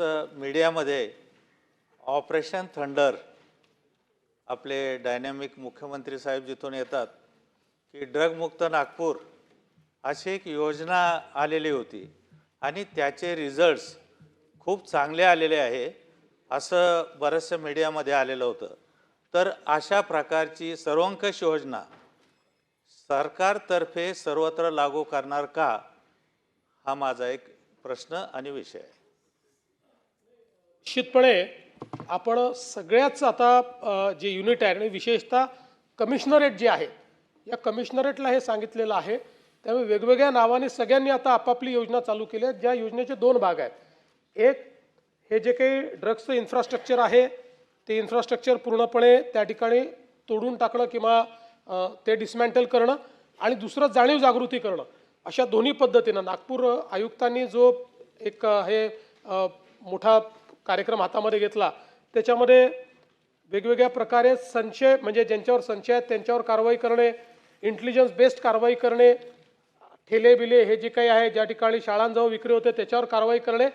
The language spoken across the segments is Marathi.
बरंचसं मीडियामध्ये ऑपरेशन थंडर आपले डायनॅमिक मुख्यमंत्री साहेब जिथून येतात की ड्रगमुक्त नागपूर अशी एक योजना आलेली होती. आणि त्याचे रिझल्ट्स खूप चांगले आलेले आहे असं बरंचसं मीडियामध्ये आलेलं होतं. तर अशा प्रकारची सर्वंकष योजना सरकारतर्फे सर्वत्र लागू करणार का? हा माझा एक प्रश्न आणि विषय आहे. निश्चितपणे आपण सगळ्याच आता जे युनिट आहे आणि विशेषतः कमिशनरेट जे आहे या कमिशनरेटला हे सांगितलेलं आहे. त्यामुळे वेगवेगळ्या नावाने सगळ्यांनी आता आपापली योजना चालू केली आहे ज्या योजनेचे दोन भाग आहेत. एक हे जे काही ड्रग्सचं इन्फ्रास्ट्रक्चर आहे ते इन्फ्रास्ट्रक्चर पूर्णपणे त्या ठिकाणी तोडून टाकणं किंवा ते डिसमॅन्टल करणं आणि दुसरं जाणीव जागृती करणं. अशा दोन्ही पद्धतीनं नागपूर आयुक्तांनी जो एक हे मोठा कार्यक्रम हातामध्ये घेतला. त्याच्यामध्ये वेगवेगळ्या प्रकारे संशय म्हणजे ज्यांच्यावर संशय आहेत त्यांच्यावर कारवाई करणे इंटेलिजन्स बेस्ड कारवाई करणे ठेले बिले हे जे काही आहे ज्या ठिकाणी शाळांजवळ विक्री होते त्याच्यावर कारवाई करणे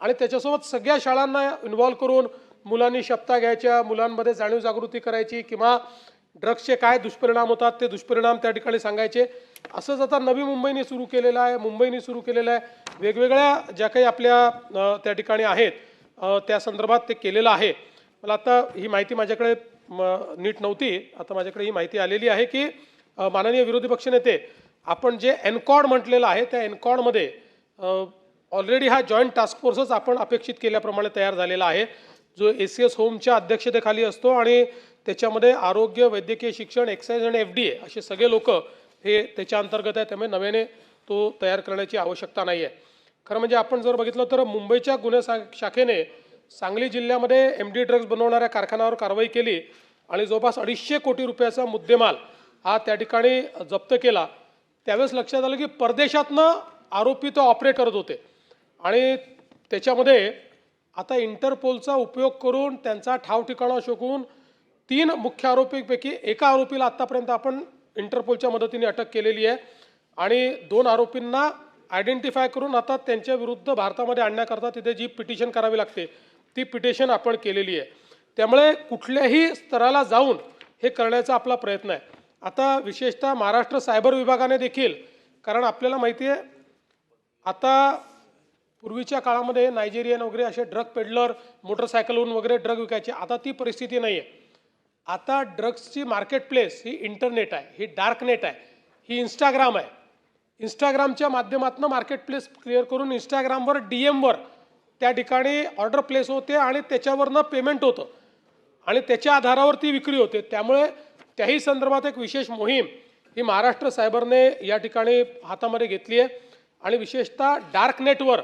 आणि त्याच्यासोबत सगळ्या शाळांना इन्व्हॉल्व करून मुलांनी शपथा घ्यायच्या मुलांमध्ये जाणीव जागृती करायची किंवा ड्रग्सचे काय दुष्परिणाम होतात ते दुष्परिणाम त्या ठिकाणी सांगायचे. असंच आता नवी मुंबईने सुरू केलेलं आहे मुंबईने सुरू केलेलं आहे. वेगवेगळ्या ज्या काही आपल्या त्या ठिकाणी आहेत त्या संदर्भात ते केलेलं आहे. मला आता ही माहिती माझ्याकडे म, नीट नव्हती. आता माझ्याकडे ही माहिती आलेली आहे की माननीय विरोधी पक्षनेते आपण जे एनकॉड म्हटलेलं आहे त्या एनकॉडमध्ये ऑलरेडी हा जॉईंट टास्क फोर्सच आपण अपेक्षित केल्याप्रमाणे तयार झालेला आहे. जो ए सी एस होमच्या अध्यक्षतेखाली असतो आणि त्याच्यामध्ये आरोग्य वैद्यकीय शिक्षण एक्साईज आणि एफ डी ए असे सगळे लोक हे त्याच्या अंतर्गत आहे त्यामुळे नव्याने तो तयार करण्याची आवश्यकता नाही आहे खरं म्हणजे आपण जर बघितलं तर मुंबईच्या गुन्हे शा शाखेने सांगली जिल्ह्यामध्ये एम डी ड्रग्ज बनवणाऱ्या कारखान्यावर कारवाई केली आणि जवळपास अडीचशे कोटी रुपयाचा मुद्देमाल हा त्या ठिकाणी जप्त केला. त्यावेळेस लक्षात आलं की परदेशातनं आरोपी तो ऑपरेट करत होते. आणि त्याच्यामध्ये आता इंटरपोलचा उपयोग करून त्यांचा ठाव ठिकाणा शोधून तीन मुख्य आरोपीपैकी एका आरोपीला आत्तापर्यंत आपण इंटरपोलच्या मदतीने अटक केलेली आहे. आणि दोन आरोपींना आयडेंटिफाय करून आता त्यांच्या विरुद्ध भारतामध्ये आणण्याकरता तिथे जी पिटिशन करावी लागते ती पिटिशन आपण केलेली आहे. त्यामुळे कुठल्याही स्तराला जाऊन हे करण्याचा आपला प्रयत्न आहे. आता विशेषतः महाराष्ट्र सायबर विभागाने देखील कारण आपल्याला माहिती आहे आता पूर्वीच्या काळामध्ये नायजेरियन वगैरे असे ड्रग पेडलर मोटरसायकलहून वगैरे ड्रग विकायचे. आता ती परिस्थिती नाही आहे आता ड्रग्सची मार्केट प्लेस ही इंटरनेट आहे ही डार्क नेट आहे ही इंस्टाग्राम आहे. इंस्टाग्रामच्या माध्यमातून मार्केट प्लेस क्लिअर करून इंस्टाग्रामवर डी एमवर त्या ठिकाणी ऑर्डर प्लेस होते आणि त्याच्यावरनं पेमेंट होतं. आणि त्याच्या आधारावर ती विक्री होते. त्यामुळे त्याही संदर्भात एक विशेष मोहीम ही महाराष्ट्र सायबरने या ठिकाणी हातामध्ये घेतली आहे. आणि विशेषतः डार्क नेटवर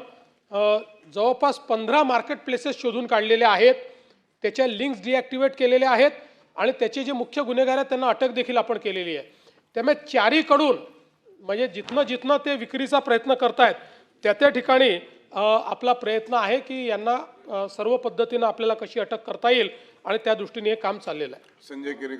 जवळपास पंधरा मार्केट प्लेसेस शोधून काढलेले आहेत. त्याच्या लिंक्स डिॲक्टिवेट केलेल्या आहेत. आणि त्याचे जे मुख्य गुन्हेगार आहेत त्यांना अटक देखील आपण केलेली आहे. त्यामुळे चारीकडून म्हणजे जिथनं जिथनं ते विक्रीचा प्रयत्न करतायत त्या त्या ठिकाणी आपला प्रयत्न आहे की यांना सर्व पद्धतीनं आपल्याला कशी अटक करता येईल आणि त्या दृष्टीने हे काम चाललेलं आहे. संजय केरेकर.